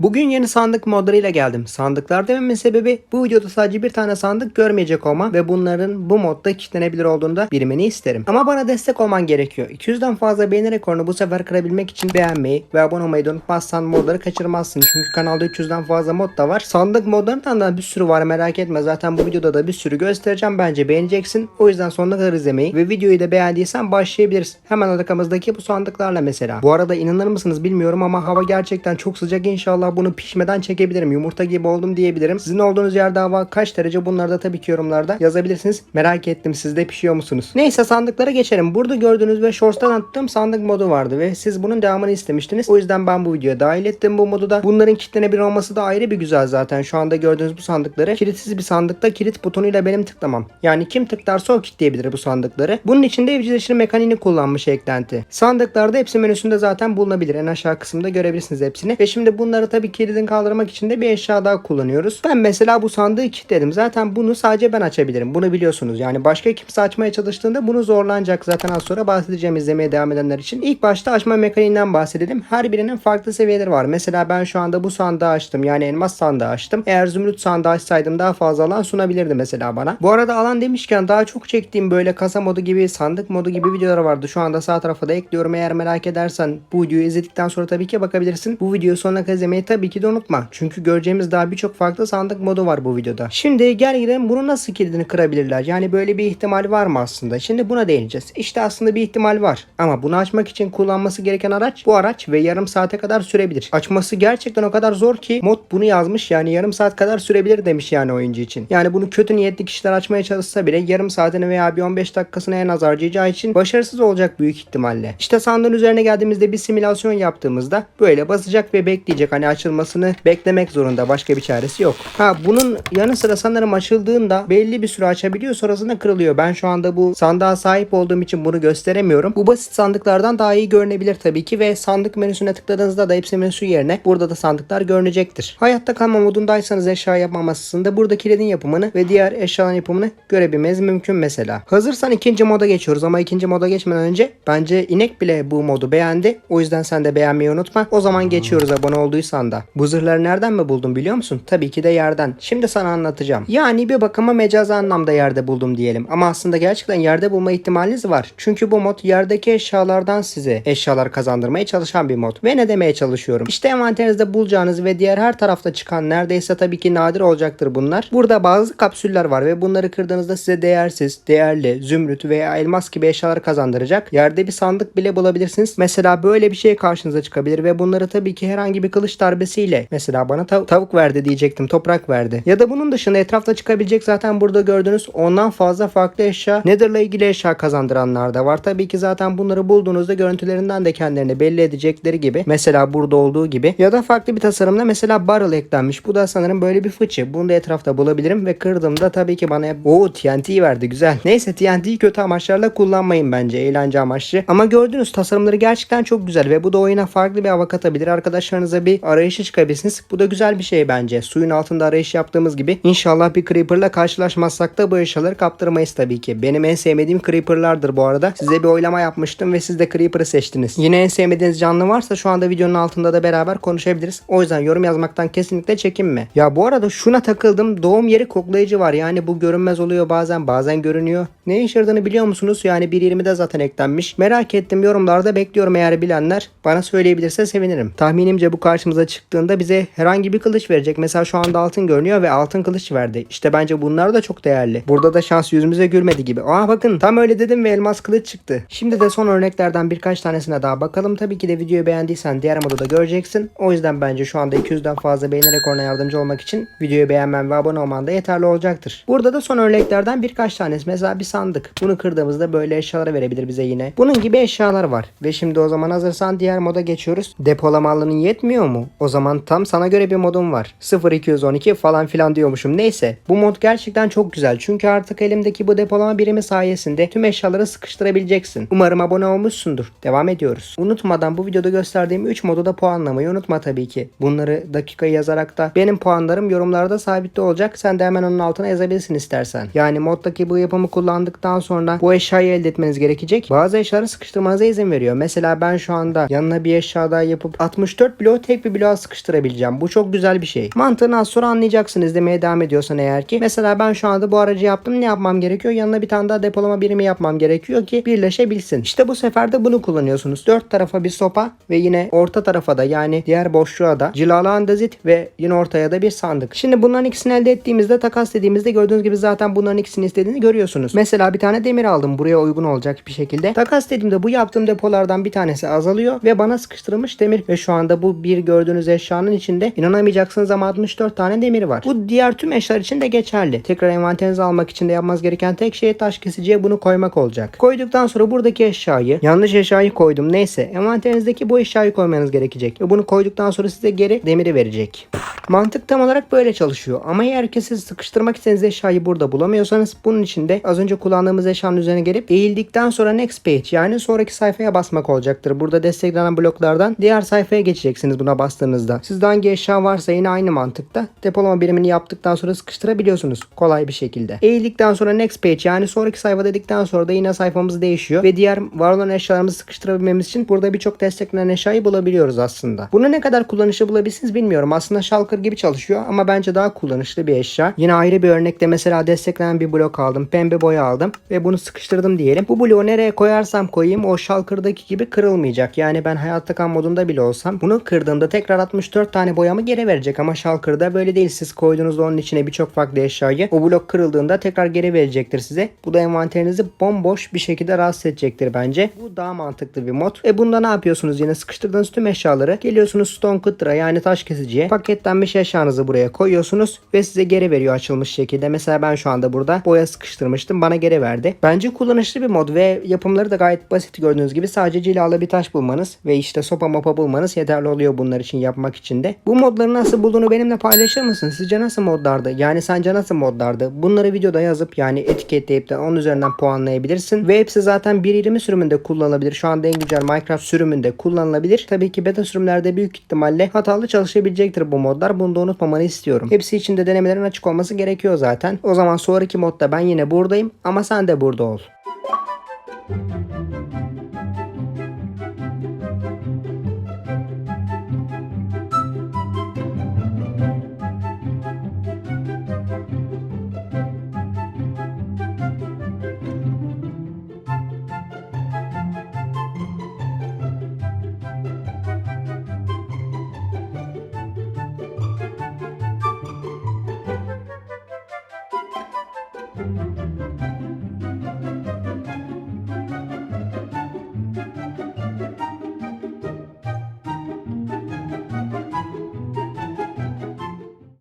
Bugün yeni sandık modlarıyla geldim. Sandıklar dememin sebebi bu videoda sadece bir tane sandık görmeyecek olmam ve bunların bu modda kilitlenebilir olduğunu da bilmeni isterim. Ama bana destek olman gerekiyor. 200'den fazla beğeni rekorunu bu sefer kırabilmek için beğenmeyi ve abone olmayı unutmazsan modları kaçırmazsın. Çünkü kanalda 300'den fazla mod da var. Sandık modlarından da bir sürü var merak etme. Zaten bu videoda da bir sürü göstereceğim. Bence beğeneceksin. O yüzden sonuna kadar izlemeyi ve videoyu da beğendiysen başlayabiliriz. Hemen arkamızdaki bu sandıklarla mesela. Bu arada inanır mısınız bilmiyorum ama hava gerçekten çok sıcak. İnşallah bunu pişmeden çekebilirim. Yumurta gibi oldum diyebilirim. Sizin olduğunuz yerde hava kaç derece bunları da tabii ki yorumlarda yazabilirsiniz. Merak ettim siz de pişiyor musunuz? Neyse sandıklara geçelim. Burada gördüğünüz ve Shorts'tan attığım sandık modu vardı ve siz bunun devamını istemiştiniz. O yüzden ben bu videoya dahil ettim bu modu da. Bunların kilitlenebilir olması da ayrı bir güzel zaten. Şu anda gördüğünüz bu sandıkları kilitsiz bir sandıkta kilit butonuyla benim tıklamam. Yani kim tıklarsa o kilitleyebilir bu sandıkları. Bunun için de evcilleştirme mekaniğini kullanmış eklenti. Sandıklarda hepsi menüsünde zaten bulunabilir. En aşağı kısımda görebilirsiniz hepsini. Ve şimdi bunları tabii kilidin kaldırmak için de bir eşya daha kullanıyoruz. Ben mesela bu sandığı kilitledim. Zaten bunu sadece ben açabilirim. Bunu biliyorsunuz. Yani başka kimse açmaya çalıştığında bunu zorlanacak. Zaten az sonra bahsedeceğim izlemeye devam edenler için. İlk başta açma mekaniğinden bahsedelim. Her birinin farklı seviyeleri var. Mesela ben şu anda bu sandığı açtım. Yani elmas sandığı açtım. Eğer zümrüt sandığı açsaydım daha fazla alan sunabilirdi mesela bana. Bu arada alan demişken daha çok çektiğim böyle kasa modu gibi, sandık modu gibi videolar vardı. Şu anda sağ tarafa da ekliyorum. Eğer merak edersen bu videoyu izledikten sonra tabii ki bakabilirsin. Bu videoyu sonuna kadar izlemeyi tabii ki de unutma. Çünkü göreceğimiz daha birçok farklı sandık modu var bu videoda. Şimdi gel gidelim bunu nasıl kilidini kırabilirler? Yani böyle bir ihtimal var mı aslında? Şimdi buna değineceğiz. İşte aslında bir ihtimal var. Ama bunu açmak için kullanması gereken araç bu araç ve yarım saate kadar sürebilir. Açması gerçekten o kadar zor ki mod bunu yazmış yani yarım saat kadar sürebilir demiş yani oyuncu için. Yani bunu kötü niyetli kişiler açmaya çalışsa bile yarım saatini veya bir 15 dakikasını en az harcayacağı için başarısız olacak büyük ihtimalle. İşte sandığın üzerine geldiğimizde bir simülasyon yaptığımızda böyle basacak ve bekleyecek. Hani açılmasını beklemek zorunda. Başka bir çaresi yok. Ha bunun yanı sıra sanırım açıldığında belli bir süre açabiliyor sonrasında kırılıyor. Ben şu anda bu sandığa sahip olduğum için bunu gösteremiyorum. Bu basit sandıklardan daha iyi görünebilir tabii ki ve sandık menüsüne tıkladığınızda da hepsi menüsü yerine burada da sandıklar görünecektir. Hayatta kalma modundaysanız eşya yapma masasında burada kilidin yapımını ve diğer eşyaların yapımını görebilmeniz mümkün mesela. Hazırsan ikinci moda geçiyoruz ama ikinci moda geçmeden önce bence inek bile bu modu beğendi. O yüzden sen de beğenmeyi unutma. O zaman geçiyoruz abone olduysan. Bu zırhları nereden mi buldun biliyor musun? Tabii ki de yerden. Şimdi sana anlatacağım. Yani bir bakıma mecazi anlamda yerde buldum diyelim. Ama aslında gerçekten yerde bulma ihtimaliniz var. Çünkü bu mod yerdeki eşyalardan size eşyalar kazandırmaya çalışan bir mod. Ve ne demeye çalışıyorum? İşte envanterinizde bulacağınız ve diğer her tarafta çıkan neredeyse tabii ki nadir olacaktır bunlar. Burada bazı kapsüller var ve bunları kırdığınızda size değersiz, değerli, zümrüt veya elmas gibi eşyalar kazandıracak. Yerde bir sandık bile bulabilirsiniz. Mesela böyle bir şey karşınıza çıkabilir ve bunları tabii ki herhangi bir kılıç darbesiyle mesela bana tav- tavuk verdi diyecektim toprak verdi. Ya da bunun dışında etrafta çıkabilecek zaten burada gördüğünüz ondan fazla farklı eşya Nether'la ilgili eşya kazandıranlar da var. Tabii ki zaten bunları bulduğunuzda görüntülerinden de kendilerini belli edecekleri gibi mesela burada olduğu gibi ya da farklı bir tasarımda mesela barrel eklenmiş. Bu da sanırım böyle bir fıçı. Bunu da etrafta bulabilirim ve kırdığımda tabii ki bana o TNT verdi güzel. Neyse TNT'yi kötü amaçlarla kullanmayın bence eğlence amaçlı. Ama gördüğünüz tasarımları gerçekten çok güzel ve bu da oyuna farklı bir hava katabilir. Arkadaşlarınıza bir arayışa çıkabilirsiniz. Bu da güzel bir şey bence. Suyun altında arayış yaptığımız gibi. İnşallah bir Creeper'la karşılaşmazsak da bu eşyaları kaptırmayız tabii ki. Benim en sevmediğim Creeper'lardır bu arada. Size bir oylama yapmıştım ve siz de Creeper'ı seçtiniz. Yine en sevmediğiniz canlı varsa şu anda videonun altında da beraber konuşabiliriz. O yüzden yorum yazmaktan kesinlikle çekinme. Ya bu arada şuna takıldım. Doğum yeri koklayıcı var. Yani bu görünmez oluyor bazen bazen görünüyor. Ne işe yaradığını biliyor musunuz? Yani 1.20'de zaten eklenmiş. Merak ettim yorumlarda bekliyorum eğer bilenler. Bana söyleyebilirse sevinirim. Tahminimce bu karşımıza çıktığında bize herhangi bir kılıç verecek. Mesela şu anda altın görünüyor ve altın kılıç verdi. İşte bence bunlar da çok değerli. Burada da şans yüzümüze gülmedi gibi. Aa bakın tam öyle dedim ve elmas kılıç çıktı. Şimdi de son örneklerden birkaç tanesine daha bakalım. Tabii ki de videoyu beğendiysen diğer modu da göreceksin. O yüzden bence şu anda 200'den fazla beğeni rekoruna yardımcı olmak için videoyu beğenmen ve abone olman da yeterli olacaktır. Burada da son örneklerden birkaç tanesi. Mesela bir sandık. Bunu kırdığımızda böyle eşyalar verebilir bize yine. Bunun gibi eşyalar var. Ve şimdi o zaman hazırsan diğer moda geçiyoruz. Depolama alanın yetmiyor mu? O zaman tam sana göre bir modum var. 0212 falan filan diyormuşum. Neyse. Bu mod gerçekten çok güzel. Çünkü artık elimdeki bu depolama birimi sayesinde tüm eşyaları sıkıştırabileceksin. Umarım abone olmuşsundur. Devam ediyoruz. Unutmadan bu videoda gösterdiğim 3 modu da puanlamayı unutma tabii ki. Bunları dakikayı yazarak da benim puanlarım yorumlarda sabitli olacak. Sen de hemen onun altına yazabilirsin istersen. Yani moddaki bu yapımı kullandıktan sonra bu eşyayı elde etmeniz gerekecek. Bazı eşyaları sıkıştırmanıza izin veriyor. Mesela ben şu anda yanına bir eşya daha yapıp 64 bloğu tek bir bloğa boşluğa sıkıştırabileceğim. Bu çok güzel bir şey. Mantığını az sonra anlayacaksınız demeye devam ediyorsan eğer ki. Mesela ben şu anda bu aracı yaptım. Ne yapmam gerekiyor? Yanına bir tane daha depolama birimi yapmam gerekiyor ki birleşebilsin. İşte bu sefer de bunu kullanıyorsunuz. Dört tarafa bir sopa ve yine orta tarafa da yani diğer boşluğa da cilalı andezit ve yine ortaya da bir sandık. Şimdi bunların ikisini elde ettiğimizde takas dediğimizde gördüğünüz gibi zaten bunların ikisini istediğini görüyorsunuz. Mesela bir tane demir aldım buraya uygun olacak bir şekilde. Takas dediğimde bu yaptığım depolardan bir tanesi azalıyor ve bana sıkıştırılmış demir ve şu anda bu bir gördüğünüz eşyanın içinde inanamayacaksınız ama 64 tane demir var. Bu diğer tüm eşyalar için de geçerli. Tekrar envanterinizi almak için de yapmanız gereken tek şey taş kesiciye bunu koymak olacak. Koyduktan sonra buradaki eşyayı yanlış eşyayı koydum neyse envanterinizdeki bu eşyayı koymanız gerekecek ve bunu koyduktan sonra size geri demiri verecek. Mantık tam olarak böyle çalışıyor. Ama eğer ki siz sıkıştırmak istediğiniz eşyayı burada bulamıyorsanız bunun için de az önce kullandığımız eşyanın üzerine gelip eğildikten sonra next page yani sonraki sayfaya basmak olacaktır. Burada desteklenen bloklardan diğer sayfaya geçeceksiniz buna bastığınızda. Sizde hangi varsa yine aynı mantıkta depolama birimini yaptıktan sonra sıkıştırabiliyorsunuz kolay bir şekilde. Eğildikten sonra next page yani sonraki sayfa dedikten sonra da yine sayfamız değişiyor ve diğer var olan eşyalarımızı sıkıştırabilmemiz için burada birçok desteklenen eşyayı bulabiliyoruz aslında. Bunu ne kadar kullanışlı bulabilirsiniz bilmiyorum. Aslında Shulker gibi çalışıyor ama bence daha kullanışlı bir eşya. Yine ayrı bir örnekte mesela desteklenen bir blok aldım. Pembe boya aldım ve bunu sıkıştırdım diyelim. Bu bloğu nereye koyarsam koyayım o Shulker'daki gibi kırılmayacak. Yani ben hayatta kal modunda bile olsam bunu kırdığımda tekrar 64 tane boyamı geri verecek ama Shulker'da böyle değil. Siz koyduğunuzda onun içine birçok farklı eşyayı o blok kırıldığında tekrar geri verecektir size. Bu da envanterinizi bomboş bir şekilde rahatsız edecektir bence. Bu daha mantıklı bir mod. E bunda ne yapıyorsunuz yine sıkıştırdığınız tüm eşyaları geliyorsunuz Stone Cutter'a yani taş kesiciye paketlenmiş eşyanızı buraya koyuyorsunuz ve size geri veriyor açılmış şekilde. Mesela ben şu anda burada boya sıkıştırmıştım bana geri verdi. Bence kullanışlı bir mod ve yapımları da gayet basit gördüğünüz gibi sadece cilalı bir taş bulmanız ve işte sopa mopa bulmanız yeterli oluyor bunlar için yapmak için de. Bu modları nasıl bulduğunu benimle paylaşır mısın? Sizce nasıl modlardı? Yani sence nasıl modlardı? Bunları videoda yazıp yani etiketleyip de onun üzerinden puanlayabilirsin. Ve hepsi zaten 1.20 sürümünde kullanılabilir. Şu anda en güncel Minecraft sürümünde kullanılabilir. Tabii ki beta sürümlerde büyük ihtimalle hatalı çalışabilecektir bu modlar. Bunu da unutmamanı istiyorum. Hepsi için de denemelerin açık olması gerekiyor zaten. O zaman sonraki modda ben yine buradayım ama sen de burada ol.